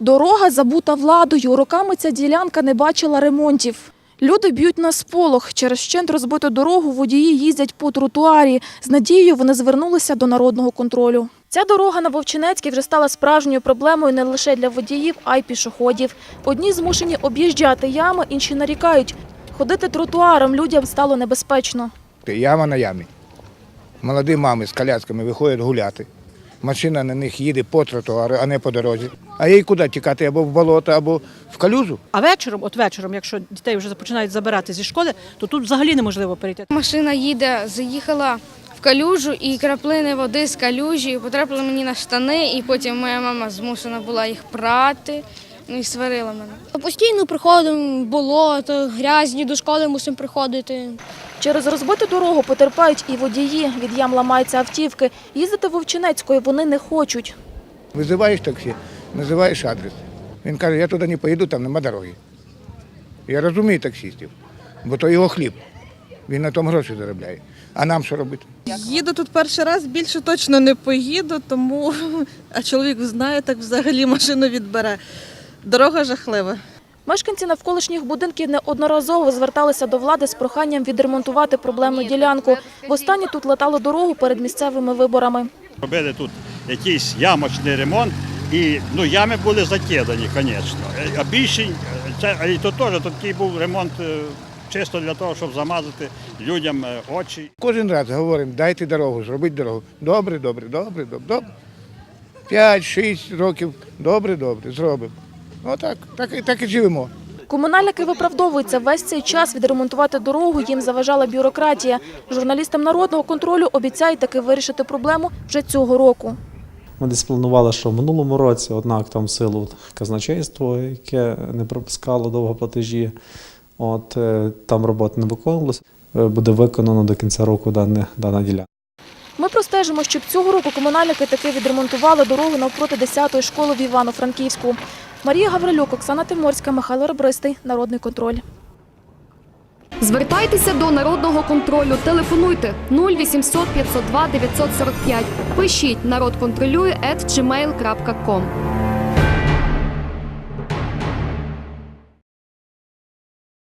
Дорога забута владою. Роками ця ділянка не бачила ремонтів. Люди б'ють на сполох. Через щент розбиту дорогу водії їздять по тротуарі. З надією вони звернулися до народного контролю. Ця дорога на Вовчинецькій вже стала справжньою проблемою не лише для водіїв, а й пішоходів. Одні змушені об'їжджати ями, інші нарікають. Ходити тротуаром людям стало небезпечно. Яма на ямі. Молоді мами з колясками виходять гуляти. Машина на них їде по тротуару, а не по дорозі. А їй куди тікати? Або в болото, або в калюжу. А вечором, от вечором, якщо дітей вже починають забирати зі школи, то тут взагалі неможливо перейти. Машина їде, заїхала в калюжу, і краплини води з калюжі потрапили мені на штани, і потім моя мама змушена була їх прати ну, і сварила мене. Постійно приходимо в болото, грязні до школи мусимо приходити. Через розбиту дорогу потерпають і водії. Від ям ламаються автівки. Їздити Вовчинецькою вони не хочуть. Визиваєш таксі, називаєш адрес. Він каже, я туди не поїду, там нема дороги. Я розумію таксістів, бо то його хліб. Він на тому гроші заробляє. А нам що робити? Їду тут перший раз, більше точно не поїду, тому а чоловік знає, так взагалі машину відбере. Дорога жахлива. Мешканці навколишніх будинків неодноразово зверталися до влади з проханням відремонтувати проблемну ділянку. Востаннє тут латали дорогу перед місцевими виборами. Робили тут якийсь ямочний ремонт, і ну, ями були закидані, звісно. А більше, це, і то теж такий був ремонт е, чисто для того, щоб замазати людям е, очі. Кожен раз говоримо, дайте дорогу, зробіть дорогу. Добре, добре, добре, добре, добре. П'ять-шість років, добре, добре, зробимо. Отак, так, і- так і живемо. Комунальники виправдовуються весь цей час відремонтувати дорогу. Їм заважала бюрократія. Журналістам народного контролю обіцяють таки вирішити проблему вже цього року. Ми десь планували, що в минулому році, однак там в силу казначейства, яке не пропускало довго платежі, от е, там роботи не виконувалося. Е, Буде виконано до кінця року дане, дана ділянка. Ми простежимо, щоб цього року комунальники таки відремонтували дорогу навпроти 10-ї школи в Івано-Франківську. Марія Гаврилюк, Оксана Тиморська, Михайло Ребристий. Народний контроль. Звертайтеся до народного контролю. Телефонуйте 0800 502 945. Пишіть народ контролює.